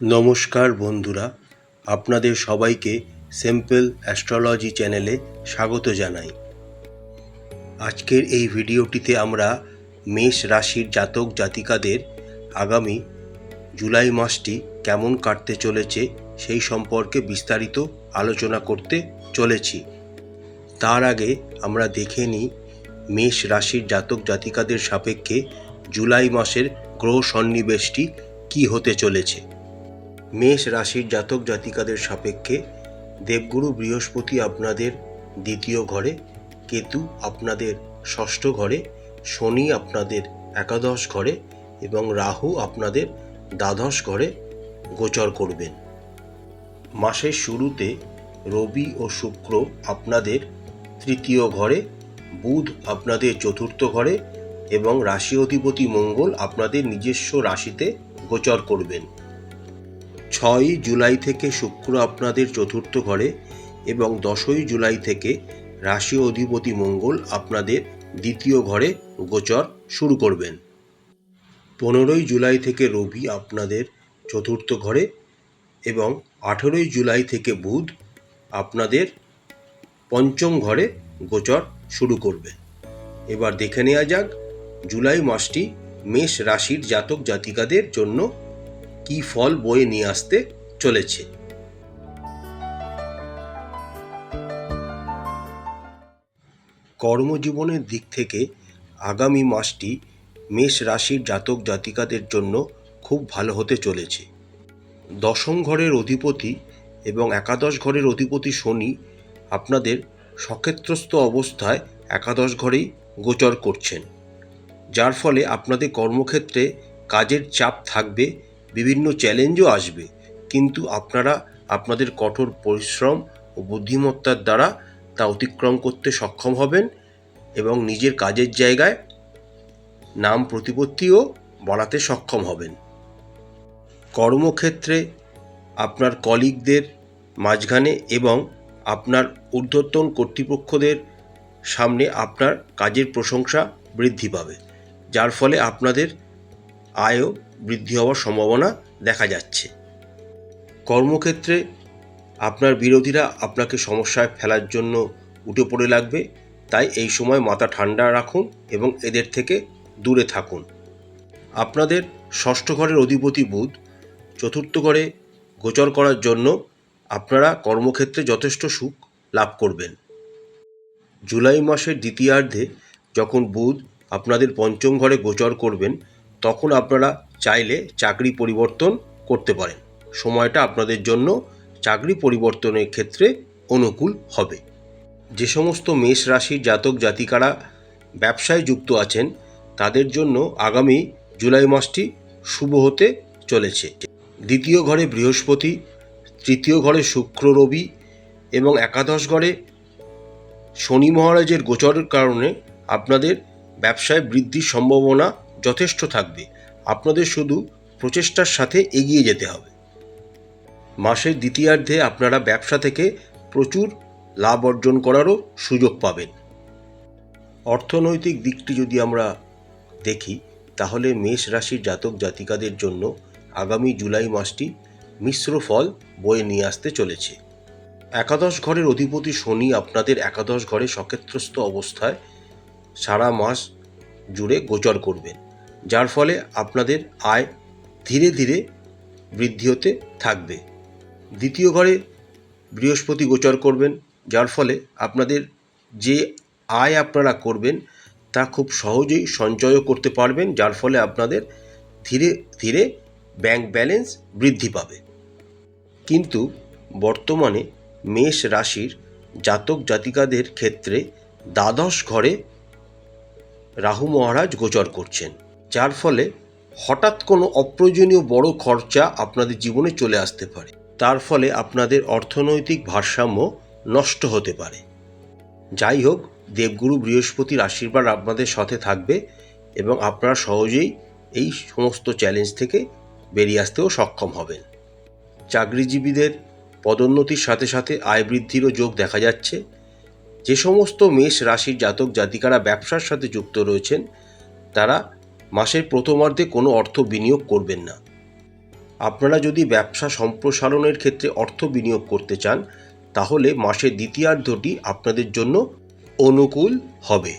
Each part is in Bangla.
নমস্কার বন্ধুরা, আপনাদের সবাইকে সিম্পল অ্যাস্ট্রোলজি চ্যানেলে স্বাগত জানাই। আজকের এই ভিডিওটিতে আমরা মেষ রাশির জাতক জাতিকাদের আগামী জুলাই মাসটি কেমন কাটতে চলেছে সেই সম্পর্কে বিস্তারিত আলোচনা করতে চলেছি। তার আগে আমরা দেখে নিই মেষ রাশির জাতক জাতিকাদের সাপেক্ষে জুলাই মাসের গ্রহ সন্নিবেশটি কী হতে চলেছে। মেষ রাশির জাতক জাতিকাদের সাপেক্ষে দেবগুরু বৃহস্পতি আপনাদের দ্বিতীয় ঘরে, কেতু আপনাদের ষষ্ঠ ঘরে, শনি আপনাদের একাদশ ঘরে এবং রাহু আপনাদের দ্বাদশ ঘরে গোচর করবেন। মাসের শুরুতে রবি ও শুক্র আপনাদের তৃতীয় ঘরে, বুধ আপনাদের চতুর্থ ঘরে এবং রাশি অধিপতি মঙ্গল আপনাদের নিজস্ব রাশিতে গোচর করবেন। ছয়ই জুলাই থেকে শুক্র আপনাদের চতুর্থ ঘরে এবং দশই জুলাই থেকে রাশি অধিপতি মঙ্গল আপনাদের দ্বিতীয় ঘরে গোচর শুরু করবেন। পনেরোই জুলাই থেকে রবি আপনাদের চতুর্থ ঘরে এবং আঠেরোই জুলাই থেকে বুধ আপনাদের পঞ্চম ঘরে গোচর শুরু করবে। এবার দেখে নেওয়া যাক, জুলাই মাসটি মেষ রাশির জাতক জাতিকাদের জন্য কি ফল বয়ে নিয়ে আসতে চলেছে। কর্মজীবনের দিক থেকে আগামী মাসটি মেষ রাশির জাতক জাতিকাদের জন্য খুব ভালো হতে চলেছে। দশম ঘরের অধিপতি এবং একাদশ ঘরের অধিপতি শনি আপনাদের সক্ষেত্রস্থ অবস্থায় একাদশ ঘরেই গোচর করছেন, যার ফলে আপনাদের কর্মক্ষেত্রে কাজের চাপ থাকবে বিভিন্ন চ্যালেঞ্জও আসবে। কিন্তু আপনারা আপনাদের কঠোর পরিশ্রম ও বুদ্ধিমত্তার দ্বারা তা অতিক্রম করতে সক্ষম হবেন এবং নিজের কাজের জায়গায় নাম প্রতিপত্তিও বাড়াতে সক্ষম হবেন। কর্মক্ষেত্রে আপনার কলিগদের মাঝখানে এবং আপনার ঊর্ধ্বতন কর্তৃপক্ষদের সামনে আপনার কাজের প্রশংসা বৃদ্ধি পাবে, যার ফলে আপনাদের আয়ও বৃদ্ধি হওয়ার সম্ভাবনা দেখা যাচ্ছে। কর্মক্ষেত্রে আপনার বিরোধীরা আপনাকে সমস্যায় ফেলার জন্য উঠে পড়ে লাগবে, তাই এই সময় মাথা ঠান্ডা রাখুন এবং এদের থেকে দূরে থাকুন। আপনাদের ষষ্ঠ ঘরের অধিপতি বুধ, চতুর্থ ঘরে গোচর করার জন্য আপনারা কর্মক্ষেত্রে যথেষ্ট সুখ লাভ করবেন। জুলাই মাসের দ্বিতীয়ার্ধে যখন বুধ আপনাদের পঞ্চম ঘরে গোচর করবেন, তখন আপনারা চাইলে চাকরি পরিবর্তন করতে পারেন। সময়টা আপনাদের জন্য চাকরি পরিবর্তনের ক্ষেত্রে অনুকূল হবে। যে সমস্ত মেষ রাশির জাতক জাতিকারা ব্যবসায় যুক্ত আছেন, তাদের জন্য আগামী জুলাই মাসটি শুভ হতে চলেছে। দ্বিতীয় ঘরে বৃহস্পতি, তৃতীয় ঘরে শুক্র রবি এবং একাদশ ঘরে শনি মহারাজের গোচরের কারণে আপনাদের ব্যবসায় বৃদ্ধির সম্ভাবনা যথেষ্ট থাকবে। আপনাদের শুধু প্রচেষ্টার সাথে এগিয়ে যেতে হবে। মাসের দ্বিতীয়ার্ধে আপনারা ব্যবসা থেকে প্রচুর লাভ অর্জন করারও সুযোগ পাবেন। অর্থনৈতিক দিকটি যদি আমরা দেখি, তাহলে মেষ রাশির জাতক জাতিকাদের জন্য আগামী জুলাই মাসটি মিশ্র ফল বয়ে নিয়ে আসতে চলেছে। একাদশ ঘরের অধিপতি শনি আপনাদের একাদশ ঘরে সক্ষেত্রস্থ অবস্থায় সারা মাস জুড়ে গোচর করবেন। যার ফলে আপনাদের আয় ধীরে ধীরে বৃদ্ধি হতে থাকবে। দ্বিতীয় ঘরে বৃহস্পতি গোচর করবেন, যার ফলে আপনাদের যে আয় আপনারা করবেন, তা খুব সহজেই সঞ্চয়ও করতে পারবেন, যার ফলে আপনাদের ধীরে ধীরে ব্যাংক ব্যালেন্স বৃদ্ধি পাবে। কিন্তু বর্তমানে মেষ রাশির জাতক জাতিকাদের ক্ষেত্রে দ্বাদশ ঘরে রাহু মহারাজ গোচর করছেন। যার ফলে হঠাৎ কোনো অপ্রয়োজনীয় বড় খরচা আপনাদের জীবনে চলে আসতে পারে। তার ফলে আপনাদের অর্থনৈতিক ভারসাম্য নষ্ট হতে পারে। যাই হোক, দেবগুরু বৃহস্পতির আশীর্বাদ আপনাদের সাথে থাকবে এবং আপনারা সহজেই এই সমস্ত চ্যালেঞ্জ থেকে বেরিয়ে আসতেও সক্ষম হবেন। চাকরিজীবীদের পদোন্নতির সাথে সাথে আয় বৃদ্ধিরও যোগ দেখা যাচ্ছে। যে সমস্ত মেষ রাশির জাতক জাতিকারা ব্যবসার সাথে যুক্ত রয়েছেন, তারা মাসের প্রথমার্ধে কোনো অর্থ বিনিয়োগ করবেন না। আপনারা যদি ব্যবসা সম্প্রসারণের ক্ষেত্রে অর্থ বিনিয়োগ করতে চান, তাহলে মাসের দ্বিতীয়ার্ধটি আপনাদের জন্য অনুকূল হবে।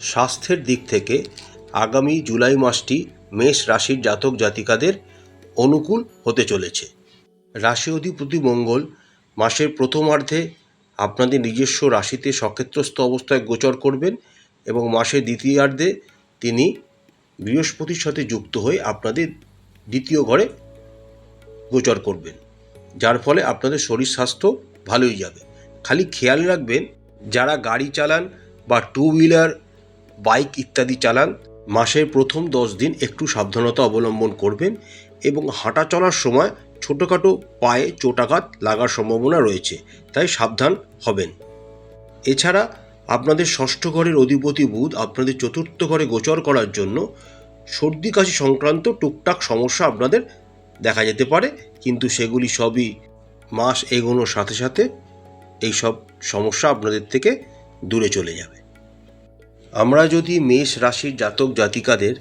স্বাস্থ্যের দিক থেকে আগামী জুলাই মাসটি মেষ রাশির জাতক জাতিকাদের অনুকূল হতে চলেছে। রাশি অধিপতি মঙ্গল মাসের প্রথমার্ধে আপনাদের নিজস্ব রাশিতে সক্ষেত্রস্থ অবস্থায় গোচর করবেন এবং মাসের দ্বিতীয়ার্ধে তিনি বৃহস্পতির সাথে যুক্ত হয়ে আপনাদের দ্বিতীয় ঘরে গোচর করবেন, যার ফলে আপনাদের শরীর স্বাস্থ্য ভালোই যাবে। খালি খেয়াল রাখবেন, যারা গাড়ি চালান বা টু হুইলার বাইক ইত্যাদি চালান, মাসের প্রথম দশ দিন একটু সাবধানতা অবলম্বন করবেন এবং হাঁটা চলার সময় ছোটোখাটো পায়ে চোটাঘাত লাগার সম্ভাবনা রয়েছে, তাই সাবধান হবেন। এছাড়া আপনাদের ষষ্ঠ ঘরের অধিপতি বুধ আপনাদের চতুর্থ ঘরে গোচর করার জন্য সর্দি কাশি সংক্রান্ত টুকটাক সমস্যা আপনাদের দেখা যেতে পারে, কিন্তু সেগুলি সবই মাস এগোনোর সাথে সাথে এই সব সমস্যা আপনাদের থেকে দূরে চলে যাবে। আমরা যদি মেষ রাশির জাতক জাতিকাদের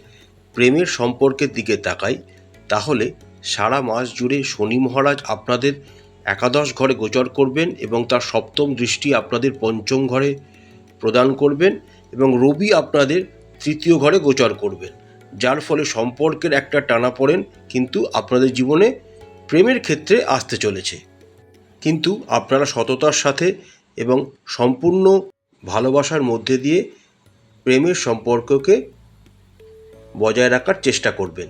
প্রেমের সম্পর্কের দিকে তাকাই, তাহলে সারা মাস জুড়ে শনি মহারাজ আপনাদের একাদশ ঘরে গোচর করবেন এবং তার সপ্তম দৃষ্টি আপনাদের পঞ্চম ঘরে প্রদান করবেন এবং রবি আপনাদের তৃতীয় ঘরে গোচর করবেন। যার ফলে সম্পর্কের একটা টানা পড়েন, কিন্তু আপনাদের জীবনে প্রেমের ক্ষেত্রে আসতে চলেছে। কিন্তু আপনারা সততার সাথে এবং সম্পূর্ণ ভালোবাসার মধ্যে দিয়ে প্রেমের সম্পর্ককে বজায় রাখার চেষ্টা করবেন।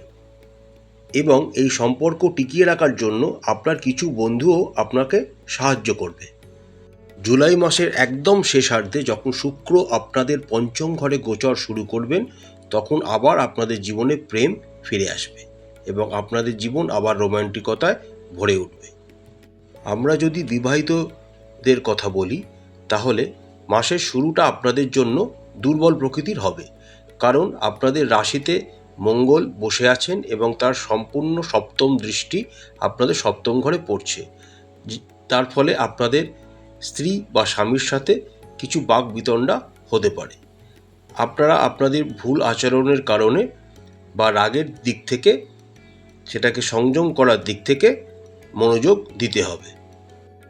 এবং এই সম্পর্ক টিকিয়ে রাখার জন্য আপনার কিছু বন্ধুও আপনাকে সাহায্য করবে। জুলাই মাসের একদম শেষার্ধে যখন শুক্র আপনাদের পঞ্চম ঘরে গোচর শুরু করবেন, তখন আবার আপনাদের জীবনে প্রেম ফিরে আসবে এবং আপনাদের জীবন আবার রোমান্টিকতায় ভরে উঠবে। আমরা যদি বিবাহিতদের কথা বলি, তাহলে মাসের শুরুটা আপনাদের জন্য দুর্বল প্রকৃতির হবে, কারণ আপনাদের রাশিতে মঙ্গল বসে আছেন এবং তার সম্পূর্ণ সপ্তম দৃষ্টি আপনাদের সপ্তম ঘরে পড়ছে। তার ফলে আপনাদের স্ত্রী বা স্বামীর সাথে কিছু বাক বিতণ্ডা হতে পারে। আপনারা আপনাদের ভুল আচরণের কারণে বা রাগের দিক থেকে, সেটাকে সংযম করার দিক থেকে মনোযোগ দিতে হবে।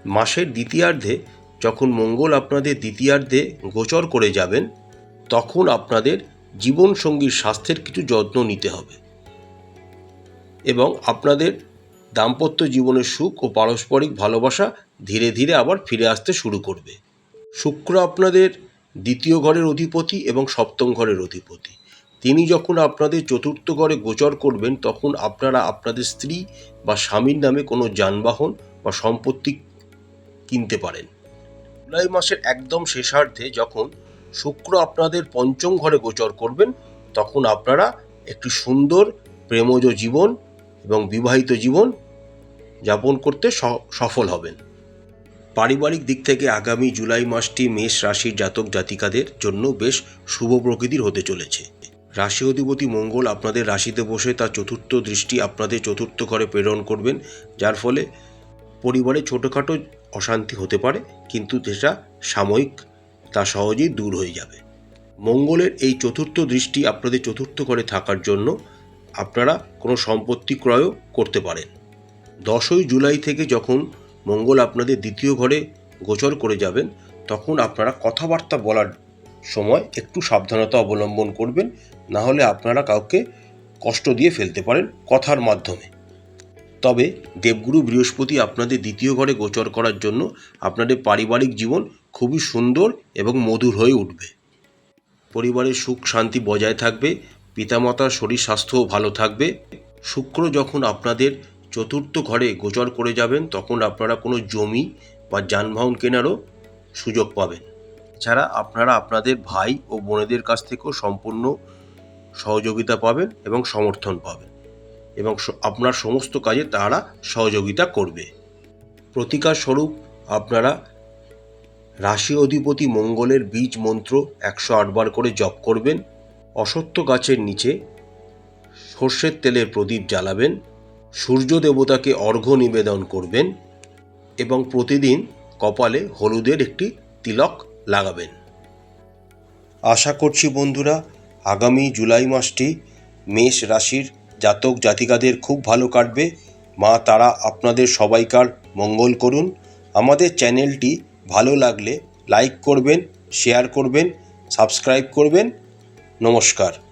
মাসের দ্বিতীয়ার্ধে যখন মঙ্গল আপনাদের দ্বিতীয়ার্ধে গোচর করে যাবেন, তখন আপনাদের জীবনসঙ্গীর স্বাস্থ্যের কিছু যত্ন নিতে হবে এবং আপনাদের দাম্পত্য জীবনের সুখ ও পারস্পরিক ভালোবাসা ধীরে ধীরে আবার ফিরে আসতে শুরু করবে। শুক্র আপনাদের দ্বিতীয় ঘরের অধিপতি এবং সপ্তম ঘরের অধিপতি। তিনি যখন আপনাদের চতুর্থ ঘরে গোচর করবেন, তখন আপনারা আপনাদের স্ত্রী বা স্বামীর নামে কোনো যানবাহন বা সম্পত্তি কিনতে পারেন। জুলাই মাসের একদম শেষার্ধে যখন শুক্র আপনাদের পঞ্চম ঘরে গোচর করবেন, তখন আপনারা একটি সুন্দর প্রেমজ জীবন এবং বিবাহিত জীবন যাপন করতে সফল হবেন। পারিবারিক দিক থেকে আগামী জুলাই মাসটি মেষ রাশির জাতক জাতিকাদের জন্য বেশ শুভ প্রকৃতির হতে চলেছে। রাশি অধিপতি মঙ্গল আপনাদের রাশিতে বসে তার চতুর্থ দৃষ্টি আপনাদের চতুর্থ ঘরে প্রেরণ করবেন, যার ফলে পরিবারে ছোটোখাটো অশান্তি হতে পারে, কিন্তু সেটা সাময়িক, তা সহজেই দূর হয়ে যাবে। মঙ্গলের এই চতুর্থ দৃষ্টি আপনাদের চতুর্থ ঘরে থাকার জন্য আপনারা কোনো সম্পত্তি ক্রয়ও করতে পারেন। দশই জুলাই থেকে যখন মঙ্গল আপনাদের দ্বিতীয় ঘরে গোচর করে যাবেন, তখন আপনারা কথাবার্তা বলার সময় একটু সাবধানতা অবলম্বন করবেন, না হলে আপনারা কাউকে কষ্ট দিয়ে ফেলতে পারেন কথার মাধ্যমে। তবে দেবগুরু বৃহস্পতি আপনাদের দ্বিতীয় ঘরে গোচর করার জন্য আপনাদের পারিবারিক জীবন খুবই সুন্দর এবং মধুর হয়ে উঠবে। পরিবারের সুখ শান্তি বজায় থাকবে, পিতামাতার শরীর স্বাস্থ্যও ভালো থাকবে। শুক্র যখন আপনাদের চতুর্থ ঘরে গোচর করে যাবেন, তখন আপনারা কোনো জমি বা যানবাহন কেনারও সুযোগ পাবেন। এছাড়া আপনারা আপনাদের ভাই ও বোনেদের কাছ থেকেও সম্পূর্ণ সহযোগিতা পাবেন এবং সমর্থন পাবেন এবং আপনার সমস্ত কাজে তারা সহযোগিতা করবে। প্রতিকার স্বরূপ আপনারা রাশি অধিপতি মঙ্গলের বীজ মন্ত্র একশো আটবার করে জপ করবেন অসত্য গাছের নিচে সর্ষের তেলের প্রদীপ জ্বালাবেন সূর্য দেবতাকে অর্ঘ্য নিবেদন করবেন এবং প্রতিদিন কপালে হলুদের একটি তিলক লাগাবেন। আশা করছি বন্ধুরা, আগামী জুলাই মাসটি মেষ রাশির জাতক জাতিকাদের খুব ভালো কাটবে। মা তারা আপনাদের সবাইকার মঙ্গল করুন। আমাদের চ্যানেলটি ভালো লাগলে লাইক করবেন, শেয়ার করবেন, সাবস্ক্রাইব করবেন। নমস্কার।